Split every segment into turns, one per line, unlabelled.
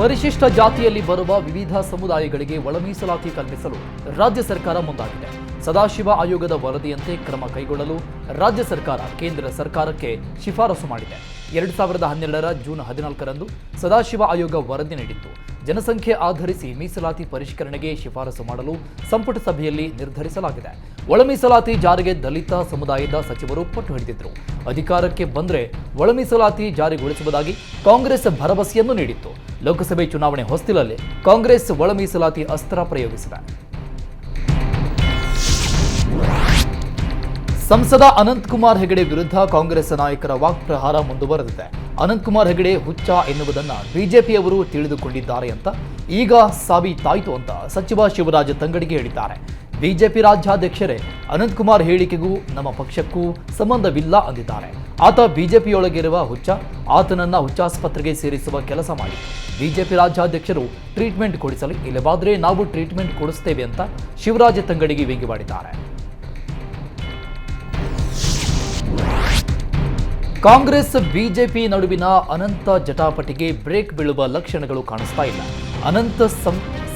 ಪರಿಶಿಷ್ಟ ಜಾತಿಯಲ್ಲಿ ಬರುವ ವಿವಿಧ ಸಮುದಾಯಗಳಿಗೆ ಒಳಮೀಸಲಾತಿ ಕಲ್ಪಿಸಲು ರಾಜ್ಯ ಸರ್ಕಾರ ಮುಂದಾಗಿದೆ. ಸದಾಶಿವ ಆಯೋಗದ ವರದಿಯಂತೆ ಕ್ರಮ ಕೈಗೊಳ್ಳಲು ರಾಜ್ಯ ಸರ್ಕಾರ ಕೇಂದ್ರ ಸರ್ಕಾರಕ್ಕೆ ಶಿಫಾರಸು ಮಾಡಿದೆ. ಎರಡು ಸಾವಿರದ ಹನ್ನೆರಡರ ಜೂನ್ ಹದಿನಾಲ್ಕರಂದು ಸದಾಶಿವ ಆಯೋಗ ವರದಿ ನೀಡಿತ್ತು. ಜನಸಂಖ್ಯೆ ಆಧರಿಸಿ ಮೀಸಲಾತಿ ಪರಿಷ್ಕರಣೆಗೆ ಶಿಫಾರಸು ಮಾಡಲು ಸಂಪುಟ ಸಭೆಯಲ್ಲಿ ನಿರ್ಧರಿಸಲಾಗಿದೆ. ಒಳ ಮೀಸಲಾತಿ ಜಾರಿಗೆ ದಲಿತ ಸಮುದಾಯದ ಸಚಿವರು ಪಟ್ಟು ಹಿಡಿದಿದ್ರು ಅಧಿಕಾರಕ್ಕೆ ಬಂದ್ರೆ ಒಳ ಮೀಸಲಾತಿ ಜಾರಿಗೊಳಿಸುವುದಾಗಿ ಕಾಂಗ್ರೆಸ್ ಭರವಸೆಯನ್ನು ನೀಡಿತ್ತು. ಲೋಕಸಭೆ ಚುನಾವಣೆ ಹೊಸ್ತಿಲಲ್ಲಿ ಕಾಂಗ್ರೆಸ್ ಒಳ ಮೀಸಲಾತಿ ಅಸ್ತ್ರ ಪ್ರಯೋಗಿಸಿದೆ. ಸಂಸದ ಅನಂತಕುಮಾರ್ ಹೆಗಡೆ ವಿರುದ್ಧ ಕಾಂಗ್ರೆಸ್ ನಾಯಕರ ವಾಕ್ಪ್ರಹಾರ ಮುಂದುವರೆದಿದೆ. ಅನಂತಕುಮಾರ್ ಹೆಗಡೆ ಹುಚ್ಚ ಎನ್ನುವುದನ್ನ ಬಿಜೆಪಿಯವರು ತಿಳಿದುಕೊಂಡಿದ್ದಾರೆ ಅಂತ ಈಗ ಸಾಬೀತಾಯಿತು ಅಂತ ಸಚಿವ ಶಿವರಾಜ ತಂಗಡಿಗೆ ಹೇಳಿದ್ದಾರೆ. ಬಿಜೆಪಿ ರಾಜ್ಯಾಧ್ಯಕ್ಷರೇ ಅನಂತಕುಮಾರ್ ಹೇಳಿಕೆಗೂ ನಮ್ಮ ಪಕ್ಷಕ್ಕೂ ಸಂಬಂಧವಿಲ್ಲ ಅಂದಿದ್ದಾರೆ. ಆತ ಬಿಜೆಪಿಯೊಳಗಿರುವ ಹುಚ್ಚ, ಆತನನ್ನ ಹುಚ್ಚಾಸ್ಪತ್ರೆಗೆ ಸೇರಿಸುವ ಕೆಲಸ ಮಾಡಿ. ಬಿಜೆಪಿ ರಾಜ್ಯಾಧ್ಯಕ್ಷರು ಟ್ರೀಟ್ಮೆಂಟ್ ಕೊಡಿಸಲಿ ಇಲ್ಲವಾದರೆ ನಾವು ಟ್ರೀಟ್ಮೆಂಟ್ ಕೊಡಿಸ್ತೇವೆ ಅಂತ ಶಿವರಾಜ ತಂಗಡಿಗೆ ವ್ಯಂಗ್ಯವಾಡಿದ್ದಾರೆ ಕಾಂಗ್ರೆಸ್, ಬಿಜೆಪಿ ನಡುವಿನ ಅನಂತ ಜಟಾಪಟಿಗೆ ಬ್ರೇಕ್ ಬೀಳುವ ಲಕ್ಷಣಗಳು ಕಾಣಿಸ್ತಾ ಇಲ್ಲ. ಅನಂತ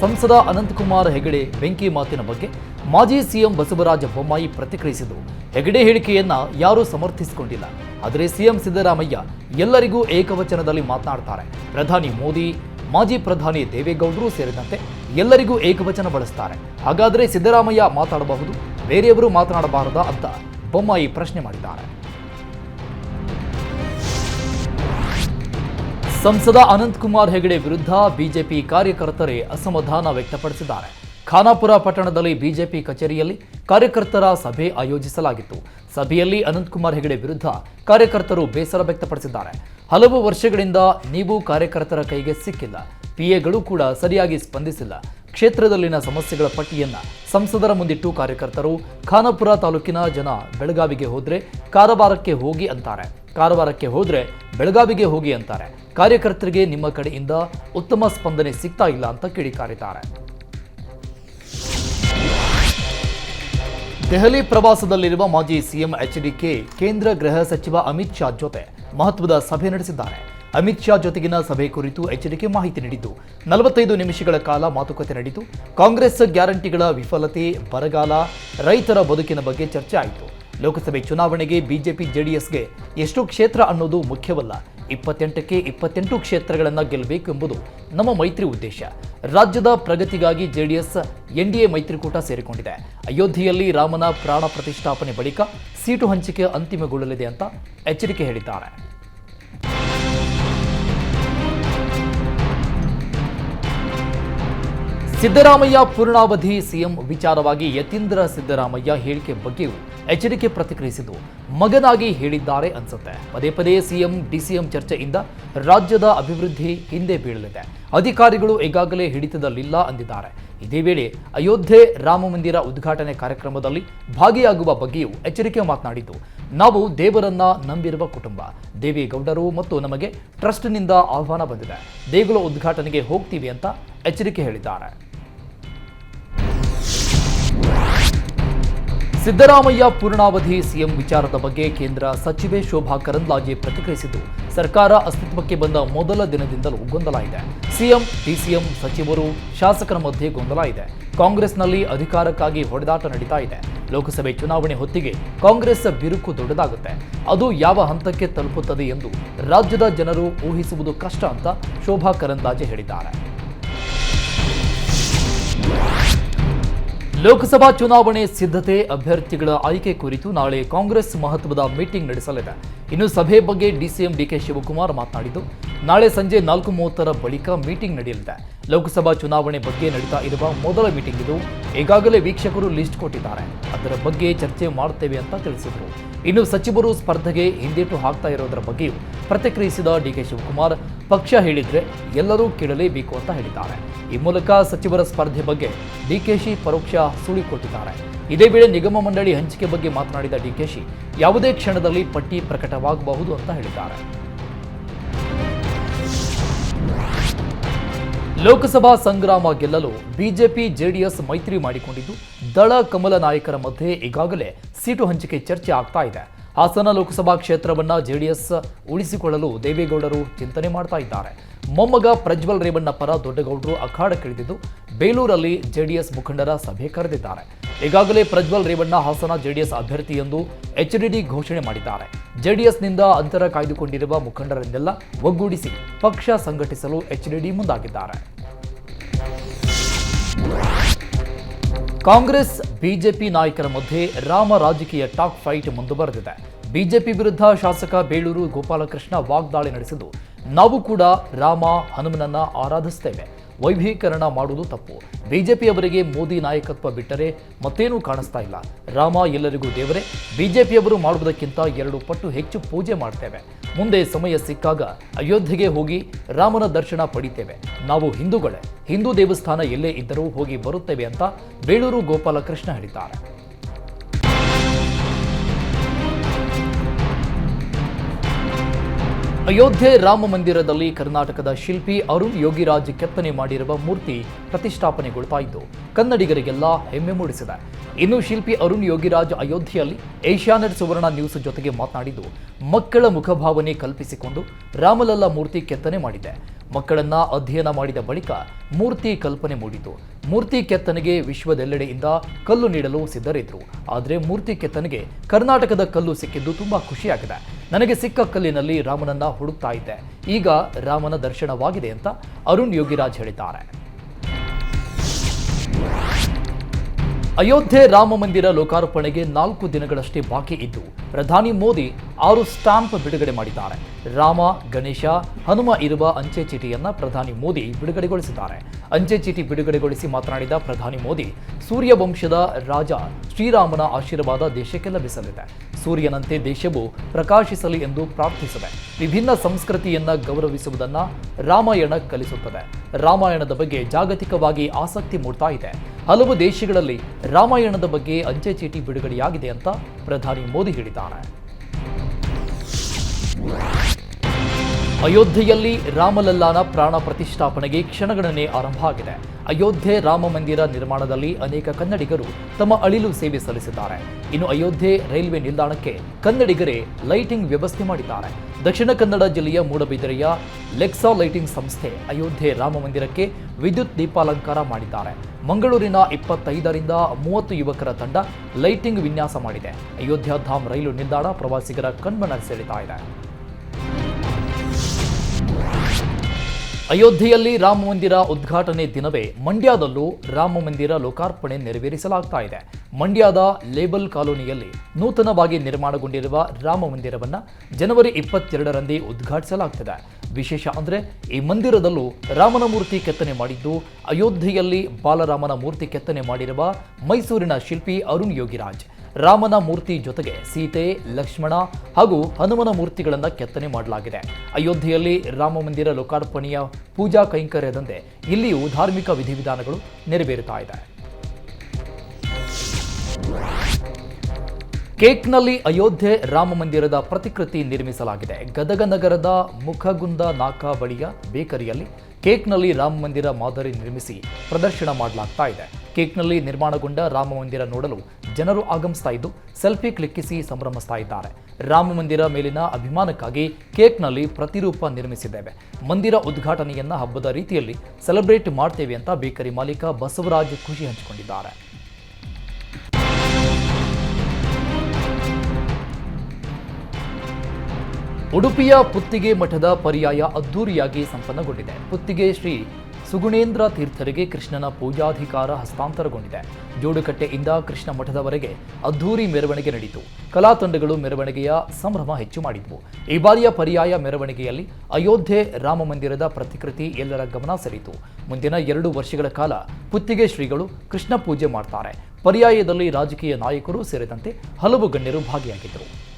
ಸಂಸದ ಅನಂತಕುಮಾರ್ ಹೆಗಡೆ, ಬೆಂಕಿ ಮಾತಿನ ಬಗ್ಗೆ ಮಾಜಿ ಸಿಎಂ ಬಸವರಾಜ ಬೊಮ್ಮಾಯಿ ಪ್ರತಿಕ್ರಿಯಿಸಿದರು ಹೆಗಡೆ ಹೇಳಿಕೆಯನ್ನ ಯಾರೂ ಸಮರ್ಥಿಸಿಕೊಂಡಿಲ್ಲ. ಆದರೆ ಸಿಎಂ ಸಿದ್ದರಾಮಯ್ಯ ಎಲ್ಲರಿಗೂ ಏಕವಚನದಲ್ಲಿ ಮಾತನಾಡ್ತಾರೆ. ಪ್ರಧಾನಿ ಮೋದಿ, ಮಾಜಿ ಪ್ರಧಾನಿ ದೇವೇಗೌಡರು ಸೇರಿದಂತೆ ಎಲ್ಲರಿಗೂ ಏಕವಚನ ಬಳಸ್ತಾರೆ. ಹಾಗಾದರೆ ಸಿದ್ದರಾಮಯ್ಯ ಮಾತಾಡಬಹುದು? ಬೇರೆಯವರು ಮಾತನಾಡಬಾರದ ಅಂತ ಬೊಮ್ಮಾಯಿ ಪ್ರಶ್ನೆ ಮಾಡಿದ್ದಾರೆ. ಸಂಸದ ಅನಂತಕುಮಾರ್ ಹೆಗಡೆ ವಿರುದ್ಧ ಬಿಜೆಪಿ ಕಾರ್ಯಕರ್ತರೇ ಅಸಮಾಧಾನ ವ್ಯಕ್ತಪಡಿಸಿದ್ದಾರೆ. ಖಾನಾಪುರ ಪಟ್ಟಣದಲ್ಲಿ ಬಿಜೆಪಿ ಕಚೇರಿಯಲ್ಲಿ ಕಾರ್ಯಕರ್ತರ ಸಭೆ ಆಯೋಜಿಸಲಾಗಿತ್ತು. ಸಭೆಯಲ್ಲಿ ಅನಂತಕುಮಾರ್ ಹೆಗಡೆ ವಿರುದ್ಧ ಕಾರ್ಯಕರ್ತರು ಬೇಸರ ವ್ಯಕ್ತಪಡಿಸಿದ್ದಾರೆ. ಹಲವು ವರ್ಷಗಳಿಂದ ನೀವು ಕಾರ್ಯಕರ್ತರ ಕೈಗೆ ಸಿಕ್ಕಿಲ್ಲ. ಪಿಎಗಳು ಕೂಡ ಸರಿಯಾಗಿ ಸ್ಪಂದಿಸಿಲ್ಲ. ಕ್ಷೇತ್ರದಲ್ಲಿನ ಸಮಸ್ಯೆಗಳ ಪಟ್ಟಿಯನ್ನ ಸಂಸದರ ಮುಂದಿಟ್ಟು ಕಾರ್ಯಕರ್ತರು ಖಾನಾಪುರ ತಾಲೂಕಿನ ಜನ ಬೆಳಗಾವಿಗೆ ಹೋದ್ರೆ ಕಾರವಾರಕ್ಕೆ ಹೋಗಿ ಅಂತಾರೆ. ಕಾರವಾರಕ್ಕೆ ಹೋದ್ರೆ ಬೆಳಗಾವಿಗೆ ಹೋಗಿ ಅಂತಾರೆ. ಕಾರ್ಯಕರ್ತರಿಗೆ ನಿಮ್ಮ ಕಡೆಯಿಂದ ಉತ್ತಮ ಸ್ಪಂದನೆ ಸಿಗ್ತಾ ಇಲ್ಲ ಅಂತ ಕಿಡಿಕಾರಿದ್ದಾರೆ. ದೆಹಲಿ ಪ್ರವಾಸದಲ್ಲಿರುವ ಮಾಜಿ ಸಿಎಂ ಎಚ್ಡಿಕೆ, ಕೇಂದ್ರ ಗೃಹ ಸಚಿವ ಅಮಿತ್ ಶಾ ಜೊತೆ ಮಹತ್ವದ ಸಭೆ ನಡೆಸಿದ್ದಾರೆ. ಅಮಿತ್ ಶಾ ಜೊತೆಗಿನ ಸಭೆ ಕುರಿತು ಎಚ್ಡಿಕೆ ಮಾಹಿತಿ ನೀಡಿದ್ದು, ನಲವತ್ತೈದು ನಿಮಿಷಗಳ ಕಾಲ ಮಾತುಕತೆ ನಡೆಯಿತು ಕಾಂಗ್ರೆಸ್ ಗ್ಯಾರಂಟಿಗಳ ವಿಫಲತೆ, ಬರಗಾಲ, ರೈತರ ಬದುಕಿನ ಬಗ್ಗೆ ಚರ್ಚೆ ಆಯಿತು. ಲೋಕಸಭೆ ಚುನಾವಣೆಗೆ ಬಿಜೆಪಿ, ಜೆಡಿಎಸ್ಗೆ ಎಷ್ಟು ಕ್ಷೇತ್ರ ಅನ್ನೋದು ಮುಖ್ಯವಲ್ಲ. ಇಪ್ಪತ್ತೆಂಟಕ್ಕೆ ಇಪ್ಪತ್ತೆಂಟು ಕ್ಷೇತ್ರಗಳನ್ನು ಗೆಲ್ಲಬೇಕು ಎಂಬುದು ನಮ್ಮ ಮೈತ್ರಿ ಉದ್ದೇಶ. ರಾಜ್ಯದ ಪ್ರಗತಿಗಾಗಿ ಜೆಡಿಎಸ್ ಎನ್ಡಿಎ ಮೈತ್ರಿಕೂಟ ಸೇರಿಕೊಂಡಿದೆ. ಅಯೋಧ್ಯೆಯಲ್ಲಿ ರಾಮನ ಪ್ರಾಣ ಪ್ರತಿಷ್ಠಾಪನೆ ಬಳಿಕ ಸೀಟು ಹಂಚಿಕೆ ಅಂತಿಮಗೊಳ್ಳಲಿದೆ ಅಂತ ಎಚ್ಚರಿಕೆ ಹೇಳಿದ್ದಾರೆ. ಸಿದ್ದರಾಮಯ್ಯ ಪೂರ್ಣಾವಧಿ ಸಿಎಂ ವಿಚಾರವಾಗಿ ಯತೀಂದ್ರ ಸಿದ್ದರಾಮಯ್ಯ ಹೇಳಿಕೆ ಬಗ್ಗೆಯೂ ಎಚ್ಚರಿಕೆ ಪ್ರತಿಕ್ರಿಯಿಸಿದ್ದು ಮಗನಾಗಿ ಹೇಳಿದ್ದಾರೆ ಅನ್ಸುತ್ತೆ. ಪದೇ ಪದೇ ಸಿಎಂ, ಡಿಸಿಎಂ ಚರ್ಚೆಯಿಂದ ರಾಜ್ಯದ ಅಭಿವೃದ್ಧಿ ಹಿಂದೆ ಬೀಳಲಿದೆ. ಅಧಿಕಾರಿಗಳು ಈಗಾಗಲೇ ಹಿಡಿತದಲ್ಲಿಲ್ಲ ಅಂದಿದ್ದಾರೆ. ಇದೇ ವೇಳೆ ಅಯೋಧ್ಯೆ ರಾಮ ಮಂದಿರ ಉದ್ಘಾಟನೆ ಕಾರ್ಯಕ್ರಮದಲ್ಲಿ ಭಾಗಿಯಾಗುವ ಬಗ್ಗೆಯೂ ಎಚ್ಚರಿಕೆ ಮಾತನಾಡಿದ್ದು, ನಾವು ದೇವರನ್ನ ನಂಬಿರುವ ಕುಟುಂಬ. ದೇವೇಗೌಡರು ಮತ್ತು ನಮಗೆ ಟ್ರಸ್ಟ್ನಿಂದ ಆಹ್ವಾನ ಬಂದಿದೆ. ದೇಗುಲ ಉದ್ಘಾಟನೆಗೆ ಹೋಗ್ತೀವಿ ಅಂತ ಎಚ್ಚರಿಕೆ ಹೇಳಿದ್ದಾರೆ. ಸಿದ್ದರಾಮಯ್ಯ ಪೂರ್ಣಾವಧಿ ಸಿಎಂ ವಿಚಾರದ ಬಗ್ಗೆ ಕೇಂದ್ರ ಸಚಿವೆ ಶೋಭಾ ಕರಂದ್ಲಾಜೆ ಪ್ರತಿಕ್ರಿಯಿಸಿದ್ದು, ಸರ್ಕಾರ ಅಸ್ತಿತ್ವಕ್ಕೆ ಬಂದ ಮೊದಲ ದಿನದಿಂದಲೂ ಗೊಂದಲ ಇದೆ. ಸಿಎಂ, ಡಿಸಿಎಂ ಸಚಿವರು ಶಾಸಕರ ಮಧ್ಯೆ ಗೊಂದಲ ಇದೆ. ಕಾಂಗ್ರೆಸ್ನಲ್ಲಿ ಅಧಿಕಾರಕ್ಕಾಗಿ ಹೊಡೆದಾಟ ನಡೀತಾ ಇದೆ. ಲೋಕಸಭೆ ಚುನಾವಣೆ ಹೊತ್ತಿಗೆ ಕಾಂಗ್ರೆಸ್ ಬಿರುಕು ದೊಡ್ಡದಾಗುತ್ತೆ. ಅದು ಯಾವ ಹಂತಕ್ಕೆ ತಲುಪುತ್ತದೆ ಎಂದು ರಾಜ್ಯದ ಜನರು ಊಹಿಸುವುದು ಕಷ್ಟ ಅಂತ ಶೋಭಾ ಕರಂದ್ಲಾಜೆ ಹೇಳಿದ್ದಾರೆ. ಲೋಕಸಭಾ ಚುನಾವಣೆ ಸಿದ್ಧತೆ ಅಭ್ಯರ್ಥಿಗಳ ಆಯ್ಕೆ ಕುರಿತು ನಾಳೆ ಕಾಂಗ್ರೆಸ್ ಮಹತ್ವದ ಮೀಟಿಂಗ್ ನಡೆಸಲಿದೆ. ಇನ್ನು ಸಭೆ ಬಗ್ಗೆ ಡಿಸಿಎಂ ಡಿಕೆ ಶಿವಕುಮಾರ್ ಮಾತನಾಡಿದ್ದು, ನಾಳೆ ಸಂಜೆ ನಾಲ್ಕು ಮೂವತ್ತರ ಬಳಿಕ ಮೀಟಿಂಗ್ ನಡೆಯಲಿದೆ. ಲೋಕಸಭಾ ಚುನಾವಣೆ ಬಗ್ಗೆ ನಡೀತಾ ಇರುವ ಮೊದಲ ಮೀಟಿಂಗ್ ಇದು. ಈಗಾಗಲೇ ವೀಕ್ಷಕರು ಲಿಸ್ಟ್ ಕೊಟ್ಟಿದ್ದಾರೆ. ಅದರ ಬಗ್ಗೆ ಚರ್ಚೆ ಮಾಡುತ್ತೇವೆ ಅಂತ ತಿಳಿಸಿದರು. ಇನ್ನು ಸಚಿವರು ಸ್ಪರ್ಧೆಗೆ ಹಿಂದೇಟು ಹಾಕ್ತಾ ಇರೋದರ ಬಗ್ಗೆಯೂ ಪ್ರತಿಕ್ರಿಯಿಸಿದ ಡಿಕೆ ಶಿವಕುಮಾರ್, ಪಕ್ಷ ಹೇಳಿದ್ರೆ ಎಲ್ಲರೂ ಕೇಳಲೇಬೇಕು ಅಂತ ಹೇಳಿದ್ದಾರೆ. ಈ ಮೂಲಕ ಸಚಿವರ ಸ್ಪರ್ಧೆ ಬಗ್ಗೆ ಡಿಕೆಶಿ ಪರೋಕ್ಷ ಸುಳಿ ಕೊಟ್ಟಿದ್ದಾರೆ. ಇದೇ ವೇಳೆ ನಿಗಮ ಮಂಡಳಿ ಹಂಚಿಕೆ ಬಗ್ಗೆ ಮಾತನಾಡಿದ ಡಿಕೆಶಿ, ಯಾವುದೇ ಕ್ಷಣದಲ್ಲಿ ಪಟ್ಟಿ ಪ್ರಕಟವಾಗಬಹುದು ಅಂತ ಹೇಳಿದ್ದಾರೆ. ಲೋಕಸಭಾ ಸಂಗ್ರಾಮ ಗೆಲ್ಲಲು ಬಿಜೆಪಿ, ಜೆಡಿಎಸ್ ಮೈತ್ರಿ ಮಾಡಿಕೊಂಡಿದ್ದು, ದಳ ಕಮಲ ನಾಯಕರ ಮಧ್ಯೆ ಈಗಾಗಲೇ ಸೀಟು ಹಂಚಿಕೆ ಚರ್ಚೆ ಆಗ್ತಾ ಇದೆ. ಹಾಸನ ಲೋಕಸಭಾ ಕ್ಷೇತ್ರವನ್ನ ಜೆಡಿಎಸ್ ಉಳಿಸಿಕೊಳ್ಳಲು ದೇವೇಗೌಡರು ಚಿಂತನೆ ಮಾಡ್ತಾ ಇದ್ದಾರೆ. ಮೊಮ್ಮಗ ಪ್ರಜ್ವಲ್ ರೇವಣ್ಣ ಪರ ದೊಡ್ಡಗೌಡರು ಅಖಾಡಕ್ಕಿಳಿದಿದ್ದು ಬೇಲೂರಲ್ಲಿ ಜೆಡಿಎಸ್ ಮುಖಂಡರ ಸಭೆ ಕರೆದಿದ್ದಾರೆ. ಈಗಾಗಲೇ ಪ್ರಜ್ವಲ್ ರೇವಣ್ಣ ಹಾಸನ ಜೆಡಿಎಸ್ ಅಭ್ಯರ್ಥಿ ಎಂದು ಎಚ್ಡಿಡಿ ಘೋಷಣೆ ಮಾಡಿದ್ದಾರೆ. ಜೆಡಿಎಸ್ನಿಂದ ಅಂತರ ಕಾಯ್ದುಕೊಂಡಿರುವ ಮುಖಂಡರನ್ನೆಲ್ಲ ಒಗ್ಗೂಡಿಸಿ ಪಕ್ಷ ಸಂಘಟಿಸಲು ಎಚ್ಡಿಡಿ ಮುಂದಾಗಿದ್ದಾರೆ. ಕಾಂಗ್ರೆಸ್, ಬಿಜೆಪಿ ನಾಯಕರ ಮಧ್ಯೆ ರಾಮ ರಾಜಕೀಯ ಟಾಕ್ ಫೈಟ್ ಮುಂದುವರೆದಿದೆ. ಬಿಜೆಪಿ ವಿರುದ್ಧ ಶಾಸಕ ಬೇಳೂರು ಗೋಪಾಲಕೃಷ್ಣ ವಾಗ್ದಾಳಿ ನಡೆಸಿದ್ದು ನಾವು ಕೂಡ ರಾಮ ಹನುಮನನ್ನ ಆರಾಧಿಸ್ತೇವೆ. ವೈಭೀಕರಣ ಮಾಡುವುದು ತಪ್ಪು. ಬಿಜೆಪಿಯವರಿಗೆ ಮೋದಿ ನಾಯಕತ್ವ ಬಿಟ್ಟರೆ ಮತ್ತೇನೂ ಕಾಣಿಸ್ತಾ ಇಲ್ಲ. ರಾಮ ಎಲ್ಲರಿಗೂ ದೇವರೇ, ಬಿಜೆಪಿಯವರು ಮಾಡುವುದಕ್ಕಿಂತ ಎರಡು ಪಟ್ಟು ಹೆಚ್ಚು ಪೂಜೆ ಮಾಡ್ತೇವೆ. ಮುಂದೆ ಸಮಯ ಸಿಕ್ಕಾಗ ಅಯೋಧ್ಯೆಗೆ ಹೋಗಿ ರಾಮನ ದರ್ಶನ ಪಡಿತೇವೆ. ನಾವು ಹಿಂದೂಗಳೇ, ಹಿಂದೂ ದೇವಸ್ಥಾನ ಎಲ್ಲೇ ಇದ್ದರೂ ಹೋಗಿ ಬರುತ್ತೇವೆ ಅಂತ ಬೇಳೂರು ಗೋಪಾಲಕೃಷ್ಣ ಹೇಳಿದ್ದಾರೆ. ಅಯೋಧ್ಯೆ ರಾಮ ಮಂದಿರದಲ್ಲಿ ಕರ್ನಾಟಕದ ಶಿಲ್ಪಿ ಅರುಣ್ ಯೋಗಿರಾಜ್ ಕೆತ್ತನೆ ಮಾಡಿರುವ ಮೂರ್ತಿ ಪ್ರತಿಷ್ಠಾಪನೆಗೊಳ್ತಾ ಇದ್ದು, ಕನ್ನಡಿಗರಿಗೆಲ್ಲ ಹೆಮ್ಮೆ ಮೂಡಿಸಿದೆ. ಇನ್ನು ಶಿಲ್ಪಿ ಅರುಣ್ ಯೋಗಿರಾಜ್ ಅಯೋಧ್ಯೆಯಲ್ಲಿ ಏಷ್ಯಾನೆಟ್ ಸುವರ್ಣ ನ್ಯೂಸ್ ಜೊತೆಗೆ ಮಾತನಾಡಿದ್ದು, ಮಕ್ಕಳ ಮುಖಭಾವನೆ ಕಲ್ಪಿಸಿಕೊಂಡು ರಾಮಲಲ್ಲ ಮೂರ್ತಿ ಕೆತ್ತನೆ ಮಾಡಿದೆ. ಮಕ್ಕಳನ್ನ ಅಧ್ಯಯನ ಮಾಡಿದ ಬಳಿಕ ಮೂರ್ತಿ ಕಲ್ಪನೆ ಮೂಡಿತು. ಮೂರ್ತಿ ಕೆತ್ತನೆಗೆ ವಿಶ್ವದೆಲ್ಲೆಡೆಯಿಂದ ಕಲ್ಲು ನೀಡಲು ಸಿದ್ಧರಿದ್ರು. ಆದರೆ ಮೂರ್ತಿ ಕೆತ್ತನೆಗೆ ಕರ್ನಾಟಕದ ಕಲ್ಲು ಸಿಕ್ಕಿದ್ದು ತುಂಬಾ ಖುಷಿಯಾಗಿದೆ. ನನಗೆ ಸಿಕ್ಕ ಕಲ್ಲಿನಲ್ಲಿ ರಾಮನನ್ನ ಹುಡುಕ್ತಾ ಇದ್ದೆ. ಈಗ ರಾಮನ ದರ್ಶನವಾಗಿದೆ ಅಂತ ಅರುಣ್ ಯೋಗಿರಾಜ್ ಹೇಳಿದ್ದಾರೆ. ಅಯೋಧ್ಯೆ ರಾಮ ಮಂದಿರ ಲೋಕಾರ್ಪಣೆಗೆ ನಾಲ್ಕು ದಿನಗಳಷ್ಟೇ ಬಾಕಿ ಇದ್ದು, ಪ್ರಧಾನಿ ಮೋದಿ ಆರು ಸ್ಟಾಂಪ್ ಬಿಡುಗಡೆ ಮಾಡಿದ್ದಾರೆ. ರಾಮ, ಗಣೇಶ, ಹನುಮ ಇರುವ ಅಂಚೆ ಚೀಟಿಯನ್ನ ಪ್ರಧಾನಿ ಮೋದಿ ಬಿಡುಗಡೆಗೊಳಿಸಿದ್ದಾರೆ. ಅಂಚೆ ಚೀಟಿ ಬಿಡುಗಡೆಗೊಳಿಸಿ ಮಾತನಾಡಿದ ಪ್ರಧಾನಿ ಮೋದಿ, ಸೂರ್ಯ ವಂಶದ ರಾಜ ಶ್ರೀರಾಮನ ಆಶೀರ್ವಾದ ದೇಶಕ್ಕೆ ಲಭಿಸಲಿದೆ. ಸೂರ್ಯನಂತೆ ದೇಶವು ಪ್ರಕಾಶಿಸಲಿ ಎಂದು ಪ್ರಾರ್ಥಿಸಿದೆ. ವಿಭಿನ್ನ ಸಂಸ್ಕೃತಿಯನ್ನ ಗೌರವಿಸುವುದನ್ನ ರಾಮಾಯಣ ಕಲಿಸುತ್ತದೆ. ರಾಮಾಯಣದ ಬಗ್ಗೆ ಜಾಗತಿಕವಾಗಿ ಆಸಕ್ತಿ ಮೂಡ್ತಾ ಇದೆ. ಹಲವು ದೇಶಗಳಲ್ಲಿ ರಾಮಾಯಣದ ಬಗ್ಗೆ ಅಂಚೆ ಚೀಟಿ ಬಿಡುಗಡೆಯಾಗಿದೆ ಅಂತ ಪ್ರಧಾನಿ ಮೋದಿ ಹೇಳಿದ್ದಾರೆ. ಅಯೋಧ್ಯೆಯಲ್ಲಿ ರಾಮಲಲ್ಲಾನ ಪ್ರಾಣ ಪ್ರತಿಷ್ಠಾಪನೆಗೆ ಕ್ಷಣಗಣನೆ ಆರಂಭ ಆಗಿದೆ. ಅಯೋಧ್ಯೆ ರಾಮ ಮಂದಿರ ನಿರ್ಮಾಣದಲ್ಲಿ ಅನೇಕ ಕನ್ನಡಿಗರು ತಮ್ಮ ಅಳಿಲು ಸೇವೆ ಸಲ್ಲಿಸಿದ್ದಾರೆ. ಇನ್ನು ಅಯೋಧ್ಯೆ ರೈಲ್ವೆ ನಿಲ್ದಾಣಕ್ಕೆ ಕನ್ನಡಿಗರೇ ಲೈಟಿಂಗ್ ವ್ಯವಸ್ಥೆ ಮಾಡಿದ್ದಾರೆ. ದಕ್ಷಿಣ ಕನ್ನಡ ಜಿಲ್ಲೆಯ ಮೂಡಬಿದರೆಯ ಲೆಕ್ಸಾ ಲೈಟಿಂಗ್ ಸಂಸ್ಥೆ ಅಯೋಧ್ಯೆ ರಾಮ ಮಂದಿರಕ್ಕೆ ವಿದ್ಯುತ್ ದೀಪಾಲಂಕಾರ ಮಾಡಿದ್ದಾರೆ. ಮಂಗಳೂರಿನ ಇಪ್ಪತ್ತೈದರಿಂದ ಮೂವತ್ತು ಯುವಕರ ತಂಡ ಲೈಟಿಂಗ್ ವಿನ್ಯಾಸ ಮಾಡಿದೆ. ಅಯೋಧ್ಯ ಧಾಮ್ ರೈಲು ನಿಲ್ದಾಣ ಪ್ರವಾಸಿಗರ ಕಣ್ಮನ ಸೆಳೆತಾ ಇದೆ. ಅಯೋಧ್ಯೆಯಲ್ಲಿ ರಾಮ ಮಂದಿರ ಉದ್ಘಾಟನೆ ದಿನವೇ ಮಂಡ್ಯದಲ್ಲೂ ರಾಮ ಮಂದಿರ ಲೋಕಾರ್ಪಣೆ ನೆರವೇರಿಸಲಾಗ್ತಾ ಇದೆ. ಮಂಡ್ಯದ ಲೇಬಲ್ ಕಾಲೋನಿಯಲ್ಲಿ ನೂತನವಾಗಿ ನಿರ್ಮಾಣಗೊಂಡಿರುವ ರಾಮ ಮಂದಿರವನ್ನು ಜನವರಿ ಇಪ್ಪತ್ತೆರಡರಂದೇ ಉದ್ಘಾಟಿಸಲಾಗ್ತಿದೆ. ವಿಶೇಷ ಅಂದರೆ ಈ ಮಂದಿರದಲ್ಲೂ ರಾಮನ ಮೂರ್ತಿ ಕೆತ್ತನೆ ಮಾಡಿದ್ದು, ಅಯೋಧ್ಯೆಯಲ್ಲಿ ಬಾಲರಾಮನ ಮೂರ್ತಿ ಕೆತ್ತನೆ ಮಾಡಿರುವ ಮೈಸೂರಿನ ಶಿಲ್ಪಿ ಅರುಣ್ ಯೋಗಿರಾಜ್. ರಾಮನ ಮೂರ್ತಿ ಜೊತೆಗೆ ಸೀತೆ, ಲಕ್ಷ್ಮಣ ಹಾಗೂ ಹನುಮನ ಮೂರ್ತಿಗಳನ್ನು ಕೆತ್ತನೆ ಮಾಡಲಾಗಿದೆ. ಅಯೋಧ್ಯೆಯಲ್ಲಿ ರಾಮ ಮಂದಿರ ಲೋಕಾರ್ಪಣೆಯ ಪೂಜಾ ಕೈಂಕರ್ಯದಂತೆ ಇಲ್ಲಿಯೂ ಧಾರ್ಮಿಕ ವಿಧಿವಿಧಾನಗಳು ನೆರವೇರುತ್ತಾ ಇದೆ. ಕೇಕ್ನಲ್ಲಿ ಅಯೋಧ್ಯೆ ರಾಮ ಮಂದಿರದ ಪ್ರತಿಕೃತಿ ನಿರ್ಮಿಸಲಾಗಿದೆ. ಗದಗ ನಗರದ ಮುಖಗುಂದ ನಾಕಾ ಬಳಿಯ ಬೇಕರಿಯಲ್ಲಿ ಕೇಕ್ನಲ್ಲಿ ರಾಮ ಮಂದಿರ ಮಾದರಿ ನಿರ್ಮಿಸಿ ಪ್ರದರ್ಶನ ಮಾಡಲಾಗ್ತಾ ಇದೆ. ಕೇಕ್ನಲ್ಲಿ ನಿರ್ಮಾಣಗೊಂಡ ರಾಮ ಮಂದಿರ ನೋಡಲು ಜನರು ಆಗಮಿಸ್ತಾ ಇದ್ದು ಸೆಲ್ಫಿ ಕ್ಲಿಕ್ಕಿಸಿ ಸಂಭ್ರಮಿಸ್ತಾ ಇದ್ದಾರೆ. ರಾಮ ಮಂದಿರ ಮೇಲಿನ ಅಭಿಮಾನಕ್ಕಾಗಿ ಕೇಕ್ನಲ್ಲಿ ಪ್ರತಿರೂಪ ನಿರ್ಮಿಸಿದ್ದೇವೆ. ಮಂದಿರ ಉದ್ಘಾಟನೆಯನ್ನ ಹಬ್ಬದ ರೀತಿಯಲ್ಲಿ ಸೆಲೆಬ್ರೇಟ್ ಮಾಡ್ತೇವೆ ಅಂತ ಬೇಕರಿ ಮಾಲೀಕ ಬಸವರಾಜ್ ಖುಷಿ ಹಂಚಿಕೊಂಡಿದ್ದಾರೆ. ಉಡುಪಿಯ ಪುತ್ತಿಗೆ ಮಠದ ಪರ್ಯಾಯ ಅದ್ದೂರಿಯಾಗಿ ಸಂಪನ್ನಗೊಂಡಿದೆ. ಪುತ್ತಿಗೆ ಶ್ರೀ ಸುಗುಣೇಂದ್ರ ತೀರ್ಥರಿಗೆ ಕೃಷ್ಣನ ಪೂಜಾಧಿಕಾರ ಹಸ್ತಾಂತರಗೊಂಡಿದೆ. ಜೋಡುಕಟ್ಟೆಯಿಂದ ಕೃಷ್ಣ ಮಠದವರೆಗೆ ಅದ್ಧೂರಿ ಮೆರವಣಿಗೆ ನಡೆಯಿತು. ಕಲಾ ತಂಡಗಳು ಮೆರವಣಿಗೆಯ ಸಂಭ್ರಮ ಹೆಚ್ಚು ಮಾಡಿದ್ವು. ಈ ಬಾರಿಯ ಪರ್ಯಾಯ ಮೆರವಣಿಗೆಯಲ್ಲಿ ಅಯೋಧ್ಯೆ ರಾಮ ಮಂದಿರದ ಪ್ರತಿಕೃತಿ ಎಲ್ಲರ ಗಮನ ಸೆಳೆಯಿತು. ಮುಂದಿನ ಎರಡು ವರ್ಷಗಳ ಕಾಲ ಪುತ್ತಿಗೆ ಶ್ರೀಗಳು ಕೃಷ್ಣ ಪೂಜೆ ಮಾಡ್ತಾರೆ. ಪರ್ಯಾಯದಲ್ಲಿ ರಾಜಕೀಯ ನಾಯಕರು ಸೇರಿದಂತೆ ಹಲವು ಗಣ್ಯರು ಭಾಗಿಯಾಗಿದ್ದರು.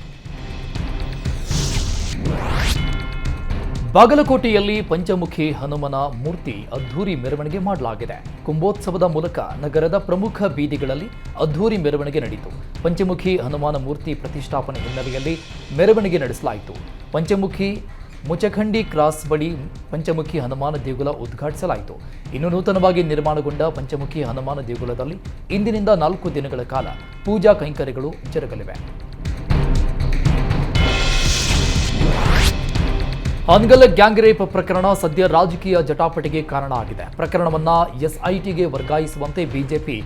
ಬಾಗಲಕೋಟೆಯಲ್ಲಿ ಪಂಚಮುಖಿ ಹನುಮನ ಮೂರ್ತಿ ಅದ್ಧೂರಿ ಮೆರವಣಿಗೆ ಮಾಡಲಾಗಿದೆ. ಕುಂಭೋತ್ಸವದ ಮೂಲಕ ನಗರದ ಪ್ರಮುಖ ಬೀದಿಗಳಲ್ಲಿ ಅದ್ಧೂರಿ ಮೆರವಣಿಗೆ ನಡೆಯಿತು ಪಂಚಮುಖಿ ಹನುಮಾನ ಮೂರ್ತಿ ಪ್ರತಿಷ್ಠಾಪನೆ ಹಿನ್ನೆಲೆಯಲ್ಲಿ ಮೆರವಣಿಗೆ ನಡೆಸಲಾಯಿತು. ಪಂಚಮುಖಿ ಮುಚಖಂಡಿ ಕ್ರಾಸ್ ಬಳಿ ಪಂಚಮುಖಿ ಹನುಮಾನ ದೇಗುಲ ಉದ್ಘಾಟಿಸಲಾಯಿತು. ಇನ್ನು ನೂತನವಾಗಿ ನಿರ್ಮಾಣಗೊಂಡ ಪಂಚಮುಖಿ ಹನುಮಾನ ದೇಗುಲದಲ್ಲಿ ಇಂದಿನಿಂದ ನಾಲ್ಕು ದಿನಗಳ ಕಾಲ ಪೂಜಾ ಕೈಂಕರ್ಯಗಳು ಜರುಗಲಿವೆ. ಹಾನಗಲ್ ಗ್ಯಾಂಗ್ ರೇಪ್ ಪ್ರಕರಣ ಸದ್ಯ ರಾಜಕೀಯ ಜಟಾಪಟಿಗೆ ಕಾರಣ ಆಗಿದೆ. ಪ್ರಕರಣವನ್ನ ಎಸ್ಐಟಿಗೆ ವರ್ಗಾಯಿಸುವಂತೆ ಬಿಜೆಪಿ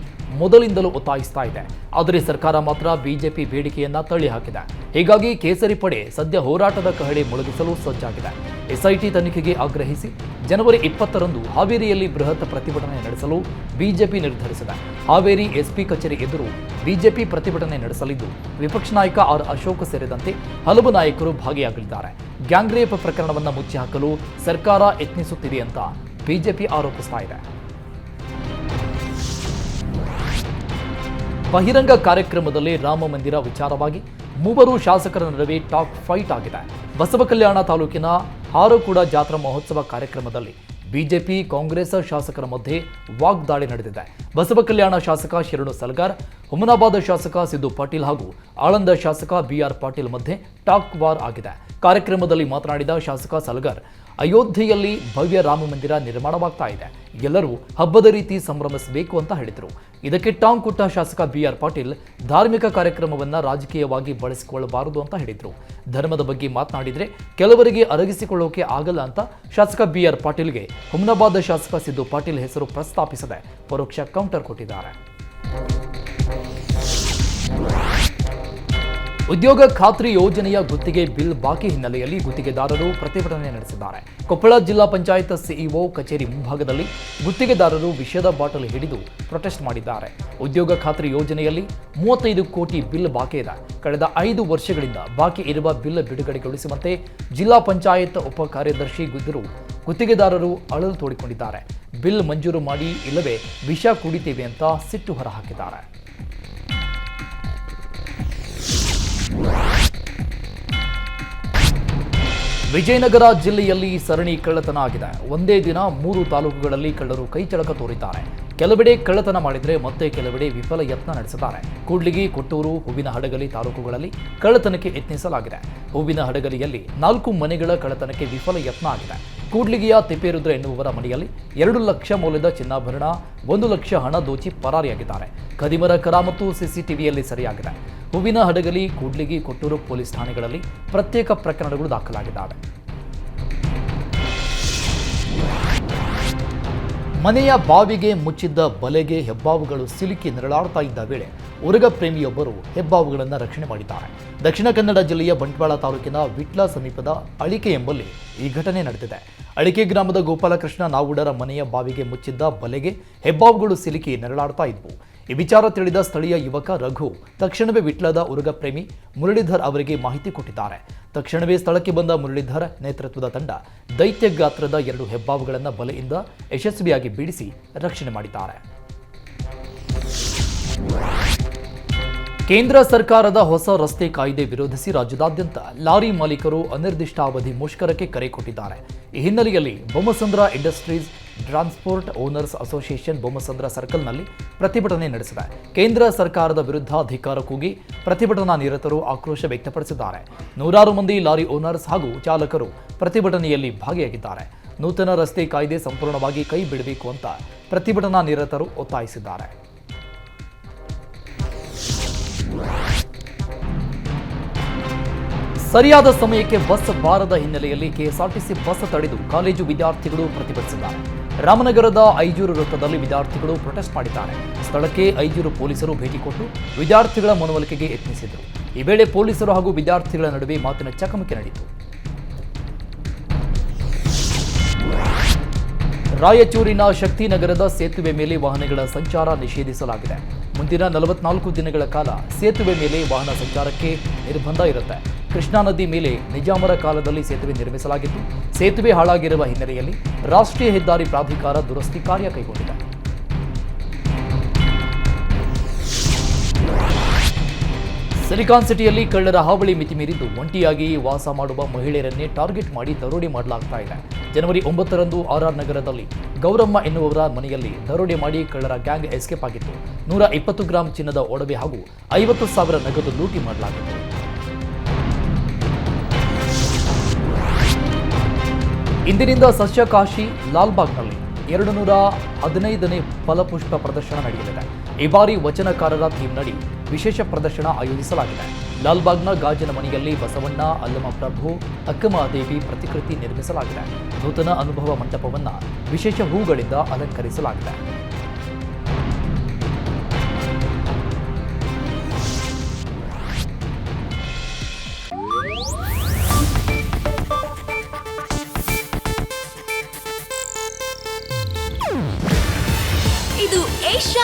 ಮೊದಲಿಂದಲೂ ಒತ್ತಾಯಿಸ್ತಾ ಇದೆ. ಆದರೆ ಸರ್ಕಾರ ಮಾತ್ರ ಬಿಜೆಪಿ ಬೇಡಿಕೆಯನ್ನ ತಳ್ಳಿ ಹಾಕಿದೆ ಹೀಗಾಗಿ ಕೇಸರಿ ಪಡೆ ಸದ್ಯ ಹೋರಾಟದ ಕಹಳೆ ಮೊಳಗಿಸಲು ಸಜ್ಜಾಗಿದೆ. ಎಸ್ಐಟಿ ತನಿಖೆಗೆ ಆಗ್ರಹಿಸಿ ಜನವರಿ ಇಪ್ಪತ್ತರಂದು ಹಾವೇರಿಯಲ್ಲಿ ಬೃಹತ್ ಪ್ರತಿಭಟನೆ ನಡೆಸಲು ಬಿಜೆಪಿ ನಿರ್ಧರಿಸಿದೆ. ಹಾವೇರಿ ಎಸ್ಪಿ ಕಚೇರಿ ಎದುರು ಬಿಜೆಪಿ ಪ್ರತಿಭಟನೆ ನಡೆಸಲಿದ್ದು, ವಿಪಕ್ಷ ನಾಯಕ ಆರ್ ಅಶೋಕ್ ಸೇರಿದಂತೆ ಹಲವು ನಾಯಕರು ಭಾಗಿಯಾಗಲಿದ್ದಾರೆ. ಗ್ಯಾಂಗ್ರೇಪ್ ಪ್ರಕರಣವನ್ನು ಮುಚ್ಚಿ ಹಾಕಲು ಸರ್ಕಾರ ಯತ್ನಿಸುತ್ತಿದೆ ಅಂತ ಬಿಜೆಪಿ ಆರೋಪಿಸ್ತಾ ಇದೆ. ಬಹಿರಂಗ ಕಾರ್ಯಕ್ರಮದಲ್ಲಿ ರಾಮ ಮಂದಿರ ವಿಚಾರವಾಗಿ ಮೂವರು ಶಾಸಕರ ನಡುವೆ ಟಾಕ್ ಫೈಟ್ ಆಗಿದೆ. ಬಸವ ಕಲ್ಯಾಣ ತಾಲೂಕಿನ ಹಾರೋಕೂಡ ಜಾತ್ರಾ ಮಹೋತ್ಸವ ಕಾರ್ಯಕ್ರಮದಲ್ಲಿ ಬಿಜೆಪಿ, ಕಾಂಗ್ರೆಸ್ ಶಾಸಕರ ಮಧ್ಯೆ ವಾಗ್ದಾಳಿ ನಡೆದಿದೆ. ಬಸವ ಕಲ್ಯಾಣ ಶಾಸಕ ಶರಣು ಸಲ್ಗಾರ್, ಹುಮನಾಬಾದ್ ಶಾಸಕ ಸಿದ್ದು ಪಾಟೀಲ್ ಹಾಗೂ ಆಳಂದ ಶಾಸಕ ಬಿಆರ್ ಪಾಟೀಲ್ ಮಧ್ಯೆ ಟಾಕ್ ವಾರ್ ಆಗಿದೆ. ಕಾರ್ಯಕ್ರಮದಲ್ಲಿ ಮಾತನಾಡಿದ ಶಾಸಕ ಸಲ್ಗಾರ್ ಅಯೋಧ್ಯೆಯಲ್ಲಿ ಭವ್ಯ ರಾಮ ಮಂದಿರ ನಿರ್ಮಾಣವಾಗ್ತಾ ಇದೆ. ಎಲ್ಲರೂ ಹಬ್ಬದ ರೀತಿ ಸಂಭ್ರಮಿಸಬೇಕು ಅಂತ ಹೇಳಿದರು. ಇದಕ್ಕೆ ಟಾಂಗ್ ಕೊಟ್ಟ ಶಾಸಕ ಬಿ ಆರ್ ಪಾಟೀಲ್ ಧಾರ್ಮಿಕ ಕಾರ್ಯಕ್ರಮವನ್ನ ರಾಜಕೀಯವಾಗಿ ಬಳಸಿಕೊಳ್ಳಬಾರದು ಅಂತ ಹೇಳಿದರು. ಧರ್ಮದ ಬಗ್ಗೆ ಮಾತನಾಡಿದರೆ ಕೆಲವರಿಗೆ ಅರಗಿಸಿಕೊಳ್ಳೋಕೆ ಆಗಲ್ಲ ಅಂತ ಶಾಸಕ ಬಿ ಆರ್ ಪಾಟೀಲ್ಗೆ ಹುಮ್ನಾಬಾದ್ ಶಾಸಕ ಸಿದ್ದು ಪಾಟೀಲ್ ಹೆಸರು ಪ್ರಸ್ತಾಪಿಸದೆ ಪರೋಕ್ಷ ಕೌಂಟರ್ ಕೊಟ್ಟಿದ್ದಾರೆ. ಉದ್ಯೋಗ ಖಾತ್ರಿ ಯೋಜನೆಯ ಗುತ್ತಿಗೆ ಬಿಲ್ ಬಾಕಿ ಹಿನ್ನೆಲೆಯಲ್ಲಿ ಗುತ್ತಿಗೆದಾರರು ಪ್ರತಿಭಟನೆ ನಡೆಸಿದ್ದಾರೆ. ಕೊಪ್ಪಳ ಜಿಲ್ಲಾ ಪಂಚಾಯತ್ ಸಿಇಒ ಕಚೇರಿ ಮುಂಭಾಗದಲ್ಲಿ ಗುತ್ತಿಗೆದಾರರು ವಿಷದ ಬಾಟಲ್ ಹಿಡಿದು ಪ್ರೊಟೆಸ್ಟ್ ಮಾಡಿದ್ದಾರೆ. ಉದ್ಯೋಗ ಖಾತ್ರಿ ಯೋಜನೆಯಲ್ಲಿ ಮೂವತ್ತೈದು ಕೋಟಿ ಬಿಲ್ ಬಾಕಿ ಇದೆ. ಕಳೆದ ಐದು ವರ್ಷಗಳಿಂದ ಬಾಕಿ ಇರುವ ಬಿಲ್ ಬಿಡುಗಡೆಗೊಳಿಸುವಂತೆ ಜಿಲ್ಲಾ ಪಂಚಾಯತ್ ಉಪ ಕಾರ್ಯದರ್ಶಿ ಗುದ್ದರು ಗುತ್ತಿಗೆದಾರರು ಅಳಲು ತೋಡಿಕೊಂಡಿದ್ದಾರೆ. ಬಿಲ್ ಮಂಜೂರು ಮಾಡಿ ಇಲ್ಲವೇ ವಿಷ ಕುಡಿತೇವೆ ಅಂತ ಸಿಟ್ಟು ಹೊರಹಾಕಿದ್ದಾರೆ ವಿಜಯನಗರ ಜಿಲ್ಲೆಯಲ್ಲಿ ಸರಣಿ ಕಳ್ಳತನ ಆಗಿದೆ. ಒಂದೇ ದಿನ ಮೂರು ತಾಲೂಕುಗಳಲ್ಲಿ ಕಳ್ಳರು ಕೈಚಳಕ ತೋರಿದ್ದಾರೆ. ಕೆಲವೆಡೆ ಕಳ್ಳತನ ಮಾಡಿದರೆ ಮತ್ತೆ ಕೆಲವೆಡೆ ವಿಫಲ ಯತ್ನ ನಡೆಸಿದ್ದಾರೆ ಕೂಡ್ಲಿಗಿ, ಕೊಟ್ಟೂರು, ಹೂವಿನ ಹಡಗಲಿ ತಾಲೂಕುಗಳಲ್ಲಿ ಕಳ್ಳತನಕ್ಕೆ ಯತ್ನಿಸಲಾಗಿದೆ. ಹೂವಿನ ಹಡಗಲಿಯಲ್ಲಿ ನಾಲ್ಕು ಮನೆಗಳ ಕಳ್ಳತನಕ್ಕೆ ವಿಫಲ ಯತ್ನ ಆಗಿದೆ. ಕೂಡ್ಲಿಗಿಯ ತಿಪ್ಪೇರುದ್ರ ಎನ್ನುವವರ ಮನೆಯಲ್ಲಿ ಎರಡು ಲಕ್ಷ ಮೌಲ್ಯದ ಚಿನ್ನಾಭರಣ, ಒಂದು ಲಕ್ಷ ಹಣ ದೋಚಿ ಪರಾರಿಯಾಗಿದ್ದಾರೆ. ಕದಿಮರ ಕರ ಮತ್ತು ಸಿಸಿಟಿವಿಯಲ್ಲಿ ಸರಿಯಾಗಿದೆ. ಹೂವಿನ ಹಡಗಲಿ, ಕೂಡ್ಲಿಗಿ, ಕೊಟ್ಟೂರು ಪೊಲೀಸ್ ಠಾಣೆಗಳಲ್ಲಿ ಪ್ರತ್ಯೇಕ ಪ್ರಕರಣಗಳು ದಾಖಲಾಗಿದ್ದಾವೆ. ಮನೆಯ ಬಾವಿಗೆ ಮುಚ್ಚಿದ್ದ ಬಲೆಗೆ ಹೆಬ್ಬಾವುಗಳು ಸಿಲುಕಿ ನರಳಾಡ್ತಾ ಇದ್ದ ವೇಳೆ ಉರಗ ಪ್ರೇಮಿಯೊಬ್ಬರು ಹೆಬ್ಬಾವುಗಳನ್ನು ರಕ್ಷಣೆ ಮಾಡಿದ್ದಾರೆ. ದಕ್ಷಿಣ ಕನ್ನಡ ಜಿಲ್ಲೆಯ ಬಂಟ್ವಾಳ ತಾಲೂಕಿನ ವಿಟ್ಲ ಸಮೀಪದ ಅಳಿಕೆ ಎಂಬಲ್ಲಿ ಈ ಘಟನೆ ನಡೆದಿದೆ. ಅಳಿಕೆ ಗ್ರಾಮದ ಗೋಪಾಲಕೃಷ್ಣ ನಾವುಡರ ಮನೆಯ ಬಾವಿಗೆ ಮುಚ್ಚಿದ್ದ ಬಲೆಗೆ ಹೆಬ್ಬಾವುಗಳು ಸಿಲುಕಿ ನರಳಾಡ್ತಾ ಇದ್ವು. ಈ ವಿಚಾರ ತಿಳಿದ ಸ್ಥಳೀಯ ಯುವಕ ರಘು ತಕ್ಷಣವೇ ವಿಟ್ಲದ ಉರುಗ ಪ್ರೇಮಿ ಮುರಳೀಧರ್ ಅವರಿಗೆ ಮಾಹಿತಿ ಕೊಟ್ಟಿದ್ದಾರೆ. ತಕ್ಷಣವೇ ಸ್ಥಳಕ್ಕೆ ಬಂದ ಮುರಳೀಧರ್ ನೇತೃತ್ವದ ತಂಡ ದೈತ್ಯ ಗಾತ್ರದ ಎರಡು ಹೆಬ್ಬಾವುಗಳನ್ನು ಬಲೆಯಿಂದ ಯಶಸ್ವಿಯಾಗಿ ಬಿಡಿಸಿ ರಕ್ಷಣೆ ಮಾಡಿದ್ದಾರೆ. ಕೇಂದ್ರ ಸರ್ಕಾರದ ಹೊಸ ರಸ್ತೆ ಕಾಯ್ದೆ ವಿರೋಧಿಸಿ ರಾಜ್ಯದಾದ್ಯಂತ ಲಾರಿ ಮಾಲೀಕರು ಅನಿರ್ದಿಷ್ಟಾವಧಿ ಮುಷ್ಕರಕ್ಕೆ ಕರೆ ಕೊಟ್ಟಿದ್ದಾರೆ. ಈ ಹಿನ್ನೆಲೆಯಲ್ಲಿ Bommasandra industries transport owners association Bommasandra ಸರ್ಕಲ್ನಲ್ಲಿ ಪ್ರತಿಭಟನೆ ನಡೆಸಿದೆ. ಕೇಂದ್ರ ಸರ್ಕಾರದ ವಿರುದ್ಧ ಧಿಕ್ಕಾರ ಕೂಗಿ ಪ್ರತಿಭಟನಾ ನಿರತರು ಆಕ್ರೋಶ ವ್ಯಕ್ತಪಡಿಸಿದ್ದಾರೆ. ನೂರಾರು ಮಂದಿ ಲಾರಿ ಓನರ್ಸ್ ಹಾಗೂ ಚಾಲಕರು ಪ್ರತಿಭಟನೆಯಲ್ಲಿ ಭಾಗಿಯಾಗಿದ್ದಾರೆ. ನೂತನ ರಸ್ತೆ ಕಾಯ್ದೆ ಸಂಪೂರ್ಣವಾಗಿ ಕೈ ಬಿಡಬೇಕು ಅಂತ ಪ್ರತಿಭಟನಾ ನಿರತರು ಒತ್ತಾಯಿಸಿದ್ದಾರೆ. ಸರಿಯಾದ ಸಮಯಕ್ಕೆ ಬಸ್ ಬಾರದ ಹಿನ್ನೆಲೆಯಲ್ಲಿ ಕೆಎಸ್ಆರ್ಟಿಸಿ ಬಸ್ ತಡೆದು ಕಾಲೇಜು ವಿದ್ಯಾರ್ಥಿಗಳು ಪ್ರತಿಭಟಿಸಿದ್ದಾರೆ. ರಾಮನಗರದ ಐಜೂರು ವೃತ್ತದಲ್ಲಿ ವಿದ್ಯಾರ್ಥಿಗಳು ಪ್ರೊಟೆಸ್ಟ್ ಮಾಡಿದ್ದಾರೆ. ಸ್ಥಳಕ್ಕೆ ಐಜೂರು ಪೊಲೀಸರು ಭೇಟಿ ಕೊಟ್ಟು ವಿದ್ಯಾರ್ಥಿಗಳ ಮನವೊಲಿಕೆಗೆ ಯತ್ನಿಸಿದರು. ಈ ವೇಳೆ ಪೊಲೀಸರು ಹಾಗೂ ವಿದ್ಯಾರ್ಥಿಗಳ ನಡುವೆ ಮಾತಿನ ಚಕಮಕಿ ನಡೆಯಿತು. ರಾಯಚೂರಿನ ಶಕ್ತಿನಗರದ ಸೇತುವೆ ಮೇಲೆ ವಾಹನಗಳ ಸಂಚಾರ ನಿಷೇಧಿಸಲಾಗಿದೆ. ಮುಂದಿನ ನಲವತ್ನಾಲ್ಕು ದಿನಗಳ ಕಾಲ ಸೇತುವೆ ಮೇಲೆ ವಾಹನ ಸಂಚಾರಕ್ಕೆ ನಿರ್ಬಂಧ ಇರುತ್ತೆ. ಕೃಷ್ಣಾ ನದಿ ಮೇಲೆ ನಿಜಾಮರ ಕಾಲದಲ್ಲಿ ಸೇತುವೆ ನಿರ್ಮಿಸಲಾಗಿತ್ತು. ಸೇತುವೆ ಹಾಳಾಗಿರುವ ಹಿನ್ನೆಲೆಯಲ್ಲಿ ರಾಷ್ಟ್ರೀಯ ಹೆದ್ದಾರಿ ಪ್ರಾಧಿಕಾರ ದುರಸ್ತಿ ಕಾರ್ಯ ಕೈಗೊಂಡಿದೆ. ಸಿಲಿಕಾನ್ ಸಿಟಿಯಲ್ಲಿ ಕಳ್ಳರ ಹಾವಳಿ ಮಿತಿ ಮೀರಿದ್ದು ಒಂಟಿಯಾಗಿ ವಾಸ ಮಾಡುವ ಮಹಿಳೆಯರನ್ನೇ ಟಾರ್ಗೆಟ್ ಮಾಡಿ ದರೋಡೆ ಮಾಡಲಾಗ್ತಾ ಇದೆ. ಜನವರಿ ಒಂಬತ್ತರಂದು ಆರ್ಆರ್ ನಗರದಲ್ಲಿ ಗೌರಮ್ಮ ಎನ್ನುವವರ ಮನೆಯಲ್ಲಿ ದರೋಡೆ ಮಾಡಿ ಕಳ್ಳರ ಗ್ಯಾಂಗ್ ಎಸ್ಕೇಪ್ ಆಗಿತ್ತು. ನೂರ ಇಪ್ಪತ್ತು ಗ್ರಾಂ ಚಿನ್ನದ ಒಡವೆ ಹಾಗೂ ಐವತ್ತು ಸಾವಿರ ನಗದು ಲೂಟಿ ಮಾಡಲಾಗಿತ್ತು. ಇಂದಿನಿಂದ ಸಸ್ಯಕಾಶಿ ಲಾಲ್ಬಾಗ್ನಲ್ಲಿ ಎರಡು ನೂರ ಹದಿನೈದನೇ ಫಲಪುಷ್ಪ ಪ್ರದರ್ಶನ ನಡೆಯಲಿದೆ. ಈ ಬಾರಿ ವಚನಕಾರರ ಥೀಮ್ನಡಿ ವಿಶೇಷ ಪ್ರದರ್ಶನ ಆಯೋಜಿಸಲಾಗಿದೆ. ಲಾಲ್ಬಾಗ್ನ ಗಾಜಿನ ಮನೆಯಲ್ಲಿ ಬಸವಣ್ಣ ಅಲ್ಲಮ ಪ್ರಭು, ಅಕ್ಕಮಹಾದೇವಿ ಪ್ರತಿಕೃತಿ ನಿರ್ಮಿಸಲಾಗಿದೆ. ನೂತನ ಅನುಭವ ಮಂಟಪವನ್ನ ವಿಶೇಷ ಹೂಗಳಿಂದ ಅಲಂಕರಿಸಲಾಗಿದೆ.